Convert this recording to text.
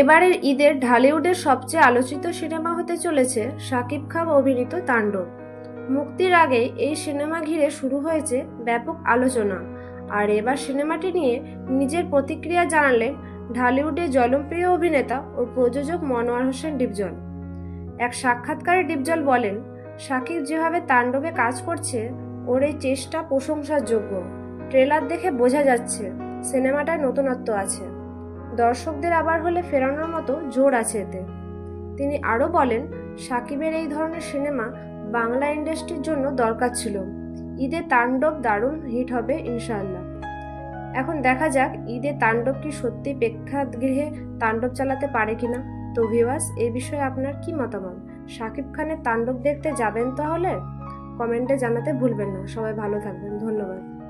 এবারের ঈদের ঢালিউডের সবচেয়ে আলোচিত সিনেমা হতে চলেছে শাকিব খান অভিনীত তাণ্ডব। মুক্তির আগে এই সিনেমা ঘিরে শুরু হয়েছে ব্যাপক আলোচনা। আর এবার সিনেমাটি নিয়ে নিজের প্রতিক্রিয়া জানালেন ঢালিউডের জনপ্রিয় অভিনেতা ও প্রযোজক মনোয়ার হোসেন ডিপজল। এক সাক্ষাৎকারে ডিপজল বলেন, শাকিব যেভাবে তাণ্ডবে কাজ করছে, ওর এই চেষ্টা প্রশংসার যোগ্য ট্রেলার দেখে বোঝা যাচ্ছে, সিনেমাটায় নতুনত্ব আছে। দর্শকদের আবার হলে ফেরানোর মতো জোর আছে এতে। তিনি আরও বলেন, সাকিবের এই ধরনের সিনেমা বাংলা ইন্ডাস্ট্রির জন্য দরকার ছিল। ঈদে তাণ্ডব দারুণ হিট হবে, ইনশাআল্লাহ। এখন দেখা যাক ঈদে তাণ্ডব কি সত্যি প্রেক্ষাগৃহে তাণ্ডব চালাতে পারে কিনা তো ভিওয়াস এই বিষয়ে আপনার কি মতামত? শাকিব খানের তাণ্ডব দেখতে যাবেন তাহলে? কমেন্টে জানাতে ভুলবেন না। সবাই ভালো থাকবেন। ধন্যবাদ।